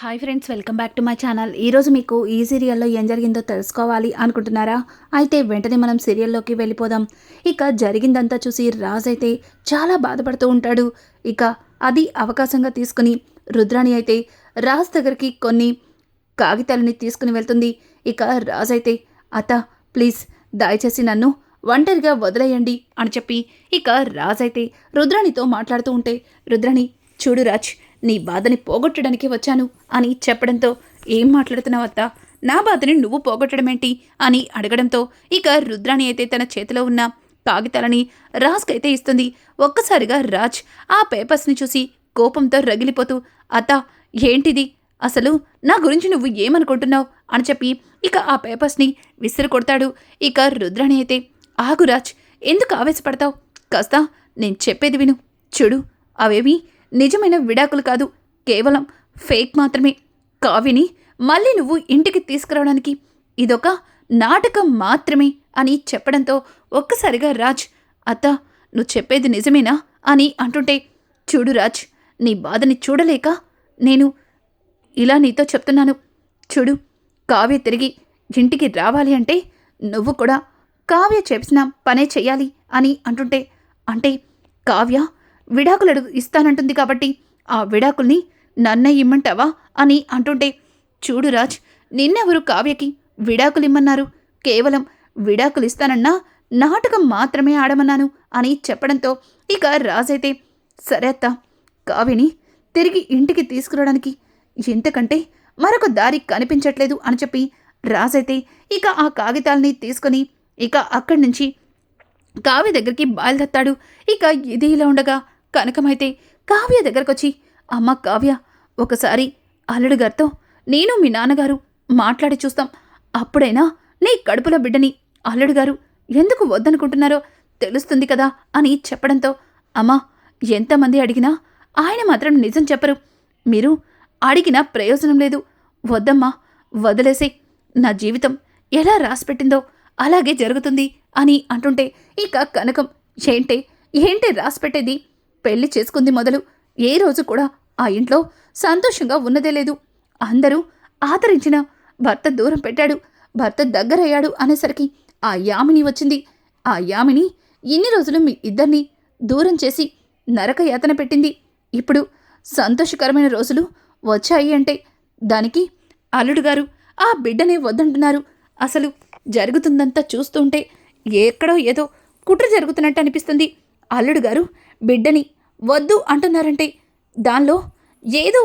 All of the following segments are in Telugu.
Hi friends welcome back to my channel ఈరోజు మీకు ఈ సీరియల్లో ఏం జరిగిందో తెలుసుకోవాలి అనుకుంటున్నారా? అయితే వెంటనే మనం సీరియల్లోకి వెళ్ళిపోదాం. ఇక జరిగిందంతా చూసి రాజ్ అయితే చాలా బాధపడుతూ ఉంటాడు. ఇక అది అవకాశంగా తీసుకుని రుద్రాణి అయితే రాజ్ దగ్గరికి కొన్ని కాగితాలని తీసుకుని వెళ్తుంది. ఇక రాజ్ అయితే అత్త ప్లీజ్ దయచేసి నన్ను ఒంటరిగా వదిలేయండి అని చెప్పి ఇక రాజ్ అయితే రుద్రాణితో మాట్లాడుతూ ఉంటే రుద్రాణి చూడు రాజ్ నీ బాధని పోగొట్టడానికి వచ్చాను అని చెప్పడంతో ఏం మాట్లాడుతున్నావు అత్త నా బాధని నువ్వు పోగొట్టడమేంటి? అని అడగడంతో ఇక రుద్రాణి అయితే తన చేతిలో ఉన్న కాగితాలని రాజ్కైతే ఇస్తుంది. ఒక్కసారిగా రాజ్ ఆ పేపర్స్ని చూసి కోపంతో రగిలిపోతూ అత్త ఏంటిది? అసలు నా గురించి నువ్వు ఏమనుకుంటున్నావు? అని చెప్పి ఇక ఆ పేపర్స్ని విసిరి కొడతాడు ఇక రుద్రాణి అయితే ఆగురాజ్ ఎందుకు ఆవేశపడతావు? కాస్త నేను చెప్పేది విను. చూడు అవేవి నిజమైన విడాకులు కాదు. కేవలం ఫేక్ మాత్రమే. కావ్యని మళ్ళీ నువ్వు ఇంటికి తీసుకురావడానికి ఇదొక నాటకం మాత్రమే అని చెప్పడంతో ఒక్కసారిగా రాజ్ అత్త నువ్వు చెప్పేది నిజమేనా అని అంటుంటే చూడు రాజ్ నీ బాధని చూడలేక నేను ఇలా నీతో చెప్తున్నాను. చూడు కావ్య తిరిగి ఇంటికి రావాలి అంటే నువ్వు కూడా కావ్య చేసిన పనే చెయ్యాలి అని అంటుంటే అంటే కావ్య విడాకులు అడుగు ఇస్తానంటుంది కాబట్టి ఆ విడాకుల్ని నన్నే ఇమ్మంటావా? అని అంటుంటే చూడు రాజ్ నిన్నెవరు కావ్యకి విడాకులు ఇమ్మన్నారు కేవలం విడాకులు ఇస్తానన్నా నాటకం మాత్రమే ఆడమన్నాను అని చెప్పడంతో ఇక రాజైతే సరే అత్త కావ్యని తిరిగి ఇంటికి తీసుకురావడానికి ఎంతకంటే మరొక దారి కనిపించట్లేదు అని చెప్పి రాజైతే ఇక ఆ కాగితాల్ని తీసుకొని ఇక అక్కడి నుంచి కావ్య దగ్గరికి బయలుదేస్తాడు ఇక ఇది ఇలా ఉండగా కనకమైతే కావ్య దగ్గరకొచ్చి అమ్మ కావ్య ఒకసారి అల్లుడు గారితో నేను మీ నాన్నగారు మాట్లాడి చూస్తాం. అప్పుడైనా నీ కడుపులో బిడ్డని అల్లుడు గారు ఎందుకు వద్దనుకుంటున్నారో తెలుస్తుంది కదా అని చెప్పడంతో అమ్మా ఎంతమంది అడిగినా ఆయన మాత్రం నిజం చెప్పరు. మీరు అడిగినా ప్రయోజనం లేదు. వద్దమ్మా వదిలేసే. నా జీవితం ఎలా రాసిపెట్టిందో అలాగే జరుగుతుంది అని అంటుంటే ఇక కనకం ఏంటే ఏంటే రాసిపెట్టేది? పెళ్ళి చేసుకుంది మొదలు. ఏ రోజు కూడా ఆ ఇంట్లో సంతోషంగా ఉన్నదే లేదు. అందరూ ఆదరించిన భర్త దూరం పెట్టాడు. భర్త దగ్గరయ్యాడు అనేసరికి ఆ యామిని వచ్చింది. ఆ యామిని ఇన్ని రోజులు మీ ఇద్దరిని దూరం చేసి నరక యాతన పెట్టింది. ఇప్పుడు సంతోషకరమైన రోజులు వచ్చాయి అంటే దానికి అల్లుడు గారు ఆ బిడ్డనే వద్దంటున్నారు. అసలు జరుగుతుందంతా చూస్తుంటే ఎక్కడో ఏదో కుట్ర జరుగుతున్నట్టు అనిపిస్తుంది. అల్లుడు గారు బిడ్డని వద్దు అంటున్నారంటే దానిలో ఏదో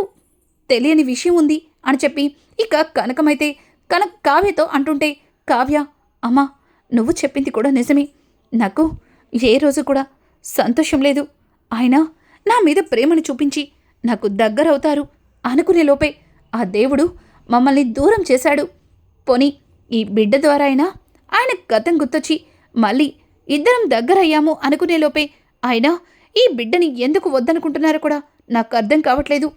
తెలియని విషయం ఉంది అని చెప్పి ఇక కనకమైతే కనక కావ్యతో అంటుంటే కావ్య అమ్మా నువ్వు చెప్పింది కూడా నిజమే. నాకు ఏ రోజు కూడా సంతోషం లేదు. ఆయన నా మీద ప్రేమను చూపించి నాకు దగ్గరవుతారు అనుకునే లోపే ఆ దేవుడు మమ్మల్ని దూరం చేశాడు. పోని ఈ బిడ్డ ద్వారా అయినా ఆయన గతం గుర్తొచ్చి మళ్ళీ ఇద్దరం దగ్గరయ్యాము అనుకునే లోపే ఆయన ఈ బిడ్డని ఎందుకు వద్దనుకుంటున్నారో కూడా నాకు అర్థం కావట్లేదు.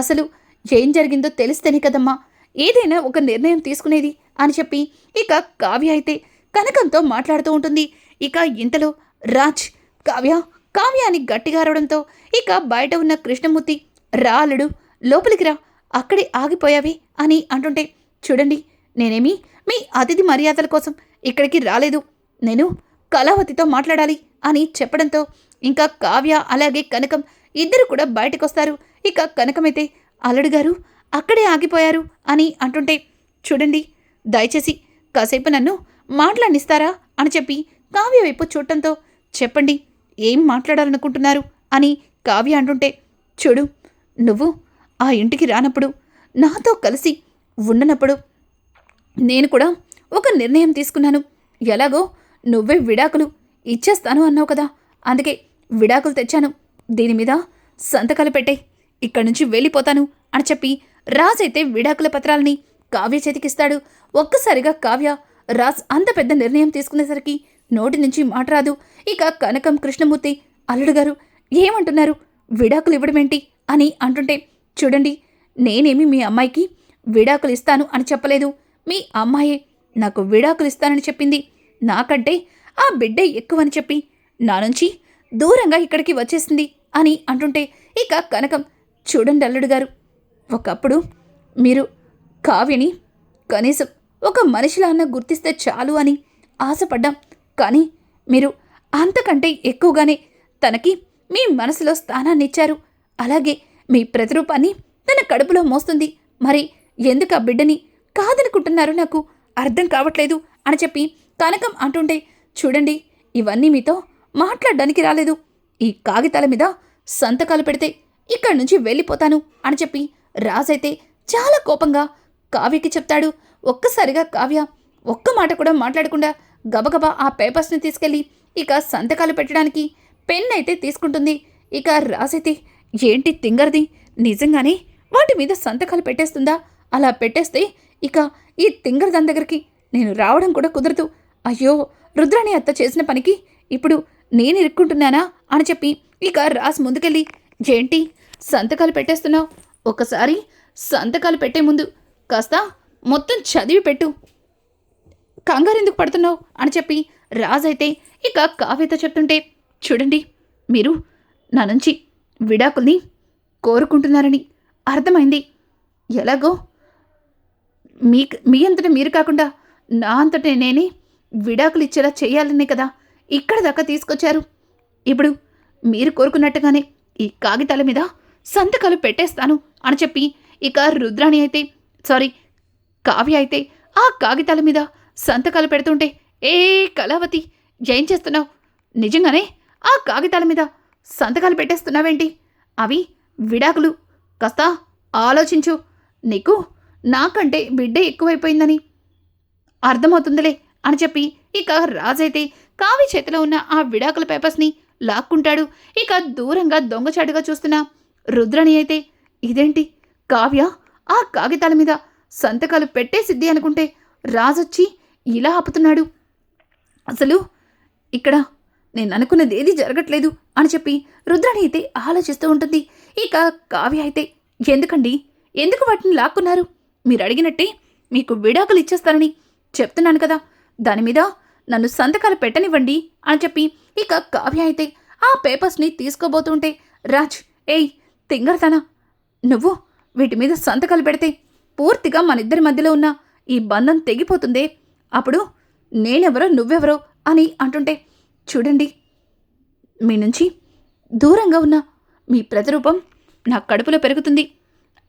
అసలు ఏం జరిగిందో తెలిస్తేనే కదమ్మా. ఏదైనా ఒక నిర్ణయం తీసుకునేది అని చెప్పి ఇక కావ్య అయితే కనకంతో మాట్లాడుతూ ఉంటుంది. ఇక ఇంతలో రాజ్ కావ్య కావ్య అని గట్టిగా అరవడంతో ఇక బయట ఉన్న కృష్ణమూర్తి రాలుడు లోపలికి రా అక్కడే ఆగిపోయావి అని అంటుంటే చూడండి నేనేమి మీ అతిథి మర్యాదల కోసం ఇక్కడికి రాలేదు. నేను కళావతితో మాట్లాడాలి అని చెప్పడంతో ఇంకా కావ్య అలాగే కనకం ఇద్దరు కూడా బయటకొస్తారు. ఇక కనకమైతే అల్లుడు గారు అక్కడే ఆగిపోయారు అని అంటుంటే చూడండి దయచేసి కాసేపు నన్ను మాట్లాడిస్తారా అని చెప్పి కావ్య వైపు చూడటంతో చెప్పండి ఏం మాట్లాడాలనుకుంటున్నారు? అని కావ్య అంటుంటే చూడు నువ్వు ఆ ఇంటికి రానప్పుడు నాతో కలిసి ఉండనప్పుడు నేను కూడా ఒక నిర్ణయం తీసుకున్నాను. ఎలాగో నువ్వే విడాకులు ఇచ్చేస్తాను అన్నావు కదా అందుకే విడాకులు తెచ్చాను. దీని మీద సంతకాలు పెట్టే ఇక్కడి నుంచి వెళ్ళిపోతాను అని చెప్పి రాజైతే విడాకుల పత్రాలని కావ్య చేతికిస్తాడు. ఒక్కసారిగా కావ్య రాజ్ అంత పెద్ద నిర్ణయం తీసుకునేసరికి నోటి నుంచి మాట రాదు. ఇక కనకం కృష్ణమూర్తి అల్లుడు గారు ఏమంటున్నారు? విడాకులు ఇవ్వడమేంటి అని అంటుంటే చూడండి నేనేమి మీ అమ్మాయికి విడాకులు ఇస్తాను అని చెప్పలేదు. మీ అమ్మాయే నాకు విడాకులు ఇస్తానని చెప్పింది. నాకంటే ఆ బిడ్డే ఎక్కువని చెప్పి నా నుంచి దూరంగా ఇక్కడికి వచ్చేసింది అని అంటుంటే ఇక కనకం చూడండి అల్లుడు గారు ఒకప్పుడు మీరు కావ్యని కనీసం ఒక మనిషిలా అన్న గుర్తిస్తే చాలు అని ఆశపడ్డాం. కానీ మీరు అంతకంటే ఎక్కువగానే తనకి మీ మనసులో స్థానాన్ని ఇచ్చారు అలాగే మీ ప్రతిరూపాన్ని తన కడుపులో మోస్తుంది. మరి ఎందుకు ఆ బిడ్డని కాదనుకుంటున్నారు నాకు? అర్థం కావట్లేదు అని చెప్పి కనకం అంటుంటే చూడండి ఇవన్నీ మీతో మాట్లాడడానికి రాలేదు. ఈ కాగితాల మీద సంతకాలు పెడితే ఇక్కడి నుంచి వెళ్ళిపోతాను అని చెప్పి రాజైతే చాలా కోపంగా కావ్యకి చెప్తాడు. ఒక్కసారిగా కావ్య ఒక్క మాట కూడా మాట్లాడకుండా గబగబా ఆ పేపర్స్ని తీసుకెళ్ళి ఇక సంతకాలు పెట్టడానికి పెన్ అయితే తీసుకుంటుంది. ఇక రాసైతే ఏంటి తింగర్ది? నిజంగానే వాటి మీద సంతకాలు పెట్టేస్తుందా? అలా పెట్టేస్తే ఇక ఈ తింగర్ దాని దగ్గరికి నేను రావడం కూడా కుదరదు. అయ్యో రుద్రాణి అత్త చేసిన పనికి ఇప్పుడు నేను ఇరుక్కుంటున్నానా అని చెప్పి ఇక రాస్ ముందుకెళ్ళి ఏంటి సంతకాలు పెట్టేస్తున్నావు. ఒకసారి సంతకాలు పెట్టే ముందు కాస్త మొత్తం చదివి పెట్టు. కంగారెందుకు పడుతున్నావు? అని చెప్పి రాజైతే ఇక కావ్యతో చెప్తుంటే చూడండి మీరు నా నుంచి విడాకుల్ని కోరుకుంటున్నారని అర్థమైంది. ఎలాగో మీ మీ అంతట మీరు కాకుండా నా అంతట నేనే విడాకులు ఇచ్చేలా చేయాలనే కదా ఇక్కడ దాకా తీసుకొచ్చారు. ఇప్పుడు మీరు కోరుకున్నట్టుగానే ఈ కాగితాల మీద సంతకాలు పెట్టేస్తాను అని చెప్పి ఇక రుద్రాణి అయితే సారీ కావ్య అయితే ఆ కాగితాల మీద సంతకాలు పెడుతుంటే ఏ కళావతి ఏం చేస్తున్నావు? నిజంగానే ఆ కాగితాల మీద సంతకాలు పెట్టేస్తున్నావేంటి? అవి విడాకులు. కాస్త ఆలోచించు. నీకు నాకంటే బిడ్డ ఎక్కువైపోయిందని అర్థమవుతుందిలే అని చెప్పి ఇక రాజైతే కావి చేతిలో ఉన్న ఆ విడాకుల పేపర్స్ని లాక్కుంటాడు. ఇక దూరంగా దొంగచాటుగా చూస్తున్న రుద్రని అయితే ఇదేంటి? కావ్య? ఆ కాగితాల మీద సంతకాలు పెట్టే సిద్ధి అనుకుంటే రాజొచ్చి ఇలా ఆపుతున్నాడు. అసలు ఇక్కడ నేను అనుకున్నది ఏది జరగట్లేదు అని చెప్పి రుద్రాణి అయితే ఆలోచిస్తూ ఉంటుంది. ఇక కావ్య అయితే ఎందుకండి? ఎందుకు వాటిని లాక్కున్నారు? మీరు అడిగినట్టే మీకు విడాకులు ఇచ్చేస్తానని చెప్తున్నాను కదా. దాని మీద నన్ను సంతకాలు పెట్టనివ్వండి అని చెప్పి ఇక కావ్య అయితే ఆ పేపర్స్ని తీసుకోబోతుంటే రాజ్ ఏయ్ తింగరతనా నువ్వు వీటి మీద సంతకాలు పెడితే పూర్తిగా మన ఇద్దరి మధ్యలో ఉన్న ఈ బంధం తెగిపోతుందే. అప్పుడు నేనెవరో నువ్వెవరో అని అంటుంటే చూడండి మీ నుంచి దూరంగా ఉన్న మీ ప్రతిరూపం నా కడుపులో పెరుగుతుంది.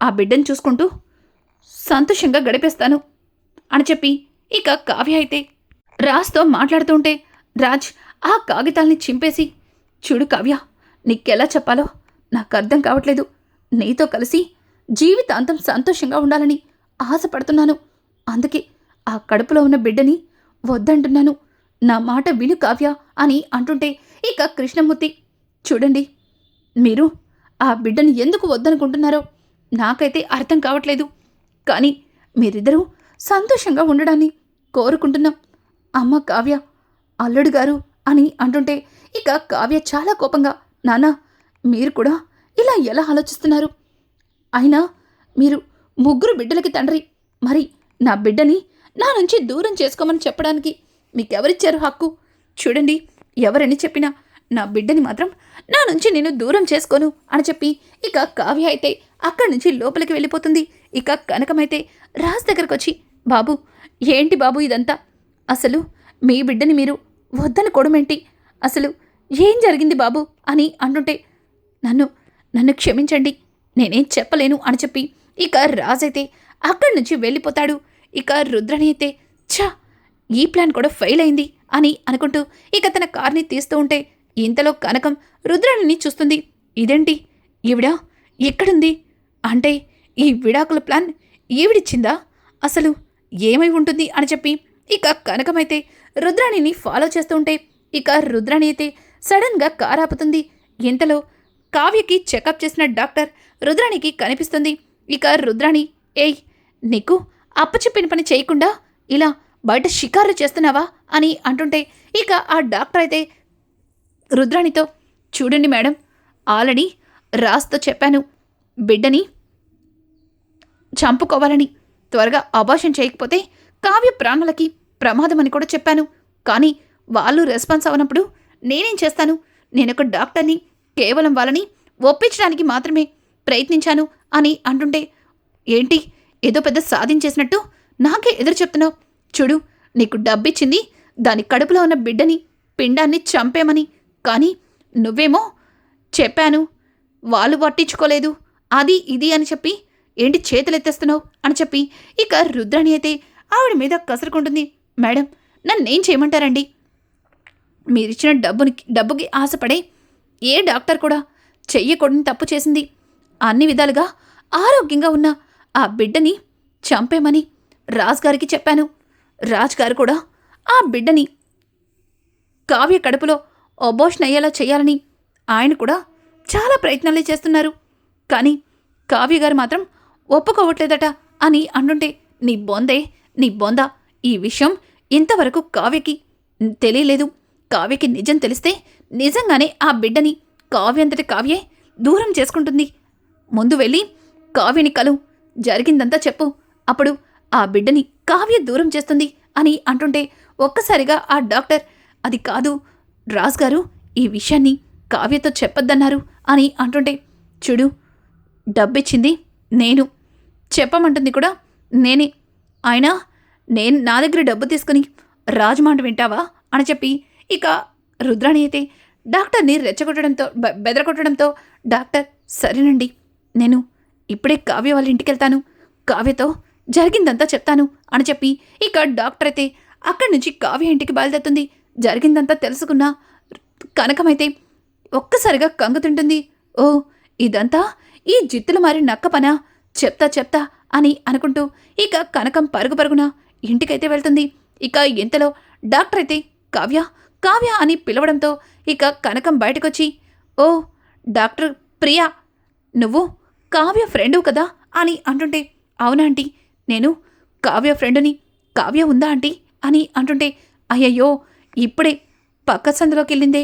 ఆ బిడ్డను చూసుకుంటూ సంతోషంగా గడిపేస్తాను అని చెప్పి ఇక కావ్య అయితే రాజ్తో మాట్లాడుతుంటే రాజ్ ఆ కాగితాల్ని చింపేసి చూడు కావ్య నీకెలా చెప్పాలో నాకు అర్థం కావట్లేదు. నీతో కలిసి జీవితాంతం సంతోషంగా ఉండాలని ఆశపడుతున్నాను. అందుకే ఆ కడుపులో ఉన్న బిడ్డని వద్దంటున్నాను. నా మాట విను కావ్య అని అంటుంటే ఇక కృష్ణమూర్తి చూడండి మీరు ఆ బిడ్డని ఎందుకు వద్దనుకుంటున్నారో నాకైతే అర్థం కావట్లేదు. కానీ మీరిద్దరూ సంతోషంగా ఉండడాన్ని కోరుకుంటున్నాం. అమ్మ కావ్య అల్లుడు గారు అని అంటుంటే ఇక కావ్య చాలా కోపంగా నాన్న మీరు కూడా ఇలా ఎలా ఆలోచిస్తున్నారు? అయినా మీరు ముగ్గురు బిడ్డలకి తండ్రి మరి నా బిడ్డని నా నుంచి దూరం చేసుకోమని చెప్పడానికి మీకెవరిచ్చారు హక్కు? చూడండి ఎవరని చెప్పినా నా బిడ్డని మాత్రం నా నుంచి నేను దూరం చేసుకోను అని చెప్పి ఇక కావ్య అయితే అక్కడి నుంచి లోపలికి వెళ్ళిపోతుంది. ఇక కనకమైతే రాజ్ దగ్గరకు వచ్చి బాబు ఏంటి బాబు ఇదంతా? అసలు మీ బిడ్డని మీరు వద్దనుకోవడమేంటి అసలు ఏం జరిగింది బాబు అని అంటుంటే నన్ను నన్ను క్షమించండి నేనేం చెప్పలేను అని చెప్పి ఇక రాజైతే అక్కడి నుంచి వెళ్ళిపోతాడు. ఇక రుద్రని అయితే ఛా ఈ ప్లాన్ కూడా ఫెయిల్ అయింది అని అనుకుంటూ ఇక తన కార్ని తీస్తూ ఉంటే ఇంతలో కనకం రుద్రాణిని చూస్తుంది. ఇదేంటి? ఈవిడ ఎక్కడుంది? అంటే ఈ విడాకుల ప్లాన్ ఈవిడిచ్చిందా? అసలు ఏమై ఉంటుంది అని చెప్పి ఇక కనకమైతే రుద్రాణిని ఫాలో చేస్తుంటే ఇక రుద్రాణి అయితే సడన్గా కారాపుతుంది. ఇంతలో కావ్యకి చెకప్ చేసిన డాక్టర్ రుద్రాణికి కనిపిస్తుంది. ఇక రుద్రాణి ఏయ్ నీకు అప్పచెప్పిన పని చేయకుండా ఇలా బయట షికారు చేస్తున్నావా? అని అంటుంటే ఇక ఆ డాక్టర్ అయితే రుద్రాణితో చూడండి మేడం ఆల్రెడీ రాస్తో చెప్పాను. బిడ్డని చంపుకోవాలని త్వరగా అబార్షన్ చేయకపోతే కావ్య ప్రాణాలకి ప్రమాదమని కూడా చెప్పాను. కానీ వాళ్ళు రెస్పాన్స్ అవనప్పుడు నేనేం చేస్తాను? నేనొక డాక్టర్ని కేవలం వాళ్ళని ఒప్పించడానికి మాత్రమే ప్రయత్నించాను అని అంటుంటే ఏంటి? ఏదో పెద్ద సాధించేసినట్టు నాకే ఎదురు చెప్తున్నావు. చూడు నీకు డబ్బిచ్చింది దాని కడుపులో ఉన్న బిడ్డని పిండాన్ని చంపేమని. కానీ నువ్వేమో చెప్పాను వాళ్ళు పట్టించుకోలేదు. అది ఇది అని చెప్పి ఏంటి చేతులెత్తేస్తున్నావు అని చెప్పి. ఇక రుద్రాణి అయితే ఆవిడ మీద కసురుకుంటుంది. మేడం నన్నేం చేయమంటారండి? మీరిచ్చిన డబ్బుని డబ్బుకి ఆశపడే ఏ డాక్టర్ కూడా చెయ్యకూడని తప్పు చేసింది. అన్ని విధాలుగా ఆరోగ్యంగా ఉన్న ఆ బిడ్డని చంపేమని రాజ్ గారికి చెప్పాను. రాజ్ గారు కూడా ఆ బిడ్డని కావ్య కడుపులో అబోషన్ అయ్యేలా చేయాలని ఆయన కూడా చాలా ప్రయత్నాలే చేస్తున్నారు. కానీ కావ్య గారు మాత్రం ఒప్పుకోవట్లేదట అని అంటుంటే నీ బొందే నీ బొంద? ఈ విషయం ఇంతవరకు కావ్యకి తెలియలేదు. కావ్యకి నిజం తెలిస్తే నిజంగానే ఆ బిడ్డని కావ్యంతటి కావ్యే దూరం చేసుకుంటుంది. ముందు వెళ్ళి కావ్యని కలు జరిగిందంతా చెప్పు. అప్పుడు ఆ బిడ్డని కావ్య దూరం చేస్తుంది అని అంటుంటే ఒక్కసారిగా ఆ డాక్టర్ అది కాదు రాజ్ గారు ఈ విషయాన్ని కావ్యతో చెప్పొద్దన్నారు అని అంటుంటే చూడు డబ్బిచ్చింది నేను. చెప్పమంటుంది కూడా నేనే. అయినా నేను నా దగ్గర డబ్బు తీసుకుని రాజు మాట వింటావా? అని చెప్పి ఇక రుద్రాణి అయితే డాక్టర్ని రెచ్చగొట్టడంతో బె- బెదరగొట్టడంతో డాక్టర్ సరేనండి నేను ఇప్పుడే కావ్య వాళ్ళ ఇంటికి వెళ్తాను కావ్యతో జరిగిందంతా చెప్తాను అని చెప్పి ఇక డాక్టర్ అయితే అక్కడి నుంచి కావ్య ఇంటికి బయలుదేరుతుంది. జరిగిందంతా తెలుసుకున్న కనకమైతే ఒక్కసారిగా కంగుతుంటుంది ఓ ఇదంతా ఈ జిత్తులు మారి నక్క పనా? చెప్తా చెప్తా అని అనుకుంటూ ఇక కనకం పరుగు పరుగున ఇంటికైతే వెళ్తుంది. ఇక ఇంతలో డాక్టర్ అయితే కావ్య కావ్య అని పిలవడంతో ఇక కనకం బయటకొచ్చి ఓ డాక్టర్ ప్రియా నువ్వు కావ్య ఫ్రెండు కదా? అని అంటుంటే అవునా ఆంటీ నేను కావ్య ఫ్రెండుని కావ్య ఉందా ఆంటీ? అని అంటుంటే అయ్యయ్యో ఇప్పుడే పక్క సందులోకి వెళ్ళిందే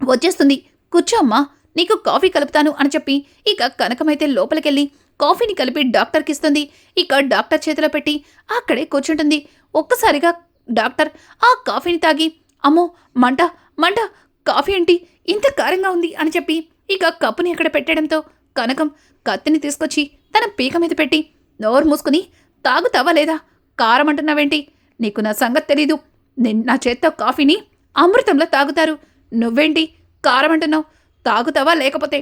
వచ్చేస్తుంది. కూర్చో అమ్మా నీకు కాఫీ కలుపుతాను అని చెప్పి ఇక కనకమైతే లోపలికెళ్ళి కాఫీని కలిపి డాక్టర్కి ఇస్తుంది ఇక డాక్టర్ చేతిలో పెట్టి అక్కడే కూర్చుంటుంది. ఒక్కసారిగా డాక్టర్ ఆ కాఫీని తాగి అమ్మో మంట మంట కాఫీ ఏంటి? ఇంత కారంగా ఉంది అని చెప్పి ఇక కప్పుని అక్కడ పెట్టడంతో కనకం కత్తిని తీసుకొచ్చి తన పీక మీద పెట్టి నోరు మూసుకుని తాగుతావా లేదా? కారం అంటున్నావేంటి? నీకు నా సంగతి తెలీదు. నేను నా చేత్తో కాఫీని అమృతంలో తాగుతారు. నువ్వేంటి కారం అంటున్నావు? తాగుతావా లేకపోతే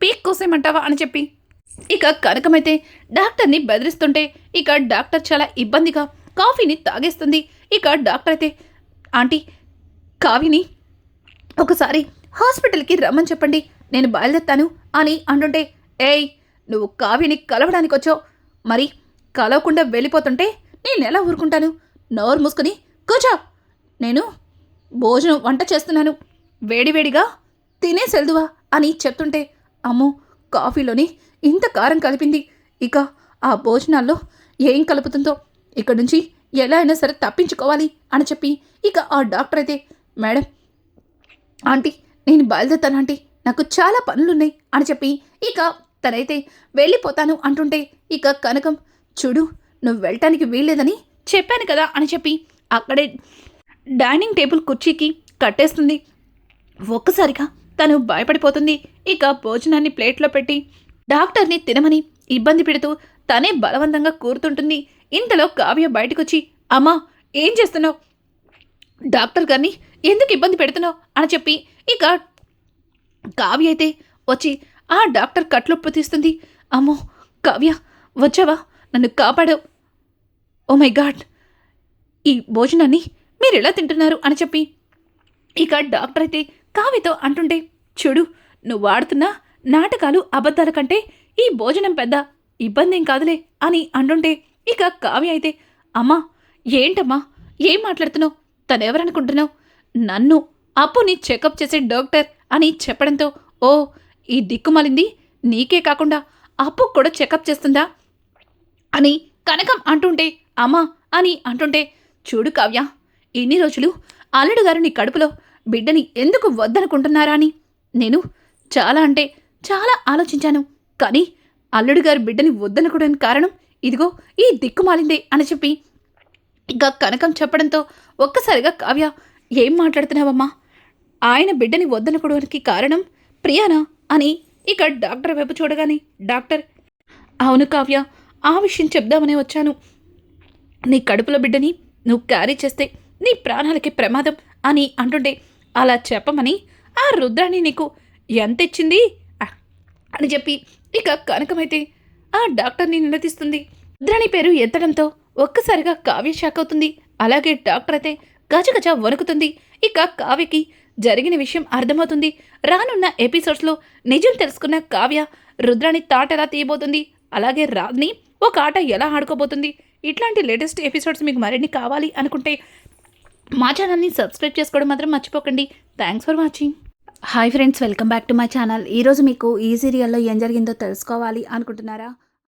పీక్ కోసేమంటావా అని చెప్పి ఇక కనకమైతే డాక్టర్ని బెదిరిస్తుంటే ఇక డాక్టర్ చాలా ఇబ్బందిగా కాఫీని తాగేస్తుంది. ఇక డాక్టర్ అయితే ఆంటీ కావిని ఒకసారి హాస్పిటల్కి రమ్మని చెప్పండి. నేను బయలుదేరుతాను అని అంటుంటే ఏయ్ నువ్వు కావ్యని కలవడానికి వచ్చావు. మరి కలవకుండా వెళ్ళిపోతుంటే నేను ఎలా ఊరుకుంటాను? నోరు మూసుకుని కూర్చో నేను భోజనం వంట చేస్తున్నాను. వేడివేడిగా తినేసెల్దువా అని చెప్తుంటే అమ్మో కాఫీలోని ఇంత కారం కలిపింది. ఇక ఆ భోజనాల్లో ఏం కలుపుతుందో ఇక్కడి నుంచి ఎలా అయినా సరే తప్పించుకోవాలి అని చెప్పి ఇక ఆ డాక్టర్ అయితే మేడం ఆంటీ నేను బయలుదేరుతాను ఆంటీ. నాకు చాలా పనులున్నాయి అని చెప్పి ఇక తనైతే వెళ్ళిపోతాను అంటుంటే ఇక కనకం చూడు నువ్వు వెళ్ళటానికి వీల్లేదని చెప్పాను కదా అని చెప్పి అక్కడే డైనింగ్ టేబుల్ కుర్చీకి కట్టేస్తుంది. ఒక్కసారిగా తను భయపడిపోతుంది. ఇక భోజనాన్ని ప్లేట్లో పెట్టి డాక్టర్ని తినమని ఇబ్బంది పెడుతూ తనే బలవంతంగా కూరుతుంటుంది. ఇంతలో కావ్య బయటకొచ్చి అమ్మా ఏం చేస్తున్నావు? డాక్టర్ గారిని ఎందుకు ఇబ్బంది పెడుతున్నావు? అని చెప్పి ఇక కావ్య అయితే వచ్చి ఆ డాక్టర్ కట్లొప్పు తీస్తుంది. అమ్మో కావ్య వచ్చావా? నన్ను కాపాడు ఓ మై గాడ్! ఈ భోజనాన్ని మీరు ఎలా తింటున్నారు? అని చెప్పి ఇక డాక్టర్ అయితే కావ్యతో అంటుంటే చూడు నువ్వు వాడుతున్న నాటకాలు అబద్ధాల కంటే ఈ భోజనం పెద్ద ఇబ్బంది ఏం కాదులే అని అంటుంటే ఇక కావ్య అయితే అమ్మా ఏంటమ్మా? ఏం మాట్లాడుతున్నావు? తనెవరనుకుంటున్నావు? నన్ను అప్పుని చెకప్ చేసే డాక్టర్ అని చెప్పడంతో ఓ ఈ దిక్కుమాలింది నీకే కాకుండా అప్పు కూడా చెకప్ చేస్తుందా? అని కనకం అంటుంటే అమ్మా అని అంటుంటే చూడు కావ్య ఇన్ని రోజులు అల్లుడు గారు నీ కడుపులో బిడ్డని ఎందుకు వద్దనుకుంటున్నారా అని? నేను చాలా అంటే చాలా ఆలోచించాను. కానీ అల్లుడు గారు బిడ్డని వద్దనుకోవడానికి కారణం ఇదిగో ఈ దిక్కుమాలిందే అని చెప్పి ఇంకా కనకం చెప్పడంతో ఒక్కసారిగా కావ్య ఏం మాట్లాడుతున్నావమ్మా? ఆయన బిడ్డని వద్దనుకోవడానికి కారణం ప్రియానా? అని ఇక డాక్టర్ వైపు చూడగానే డాక్టర్ అవును కావ్య ఆ విషయం చెప్దామనే వచ్చాను. నీ కడుపులో బిడ్డని నువ్వు క్యారీ చేస్తే నీ ప్రాణాలకి ప్రమాదం అని అంటుండే అలా చెప్పమని ఆ రుద్రాణి నీకు ఎంత ఇచ్చింది అని చెప్పి ఇక కనకమైతే ఆ డాక్టర్ని నిలదీస్తుంది. రుద్రాణి పేరు ఎత్తడంతో ఒక్కసారిగా కావ్య షాక్ అవుతుంది. అలాగే డాక్టర్ అయితే గజగజ వణుకుతుంది. ఇక కావ్యకి జరిగిన విషయం అర్థమవుతుంది. రానున్న ఎపిసోడ్స్లో నిజం తెలుసుకున్న కావ్య రుద్రాని తాట ఎలా తీయబోతుంది. అలాగే రాజ్ని ఒక ఆట ఎలా ఆడుకోబోతుంది. ఇట్లాంటి లేటెస్ట్ ఎపిసోడ్స్ మీకు మరిన్ని కావాలి అనుకుంటే మా ఛానల్ని సబ్స్క్రైబ్ చేసుకోవడం మాత్రం మర్చిపోకండి. Thanks for watching. Hi friends welcome back to my channel. ఈరోజు మీకు ఈ సీరియల్లో ఏం జరిగిందో తెలుసుకోవాలి అనుకుంటున్నారా?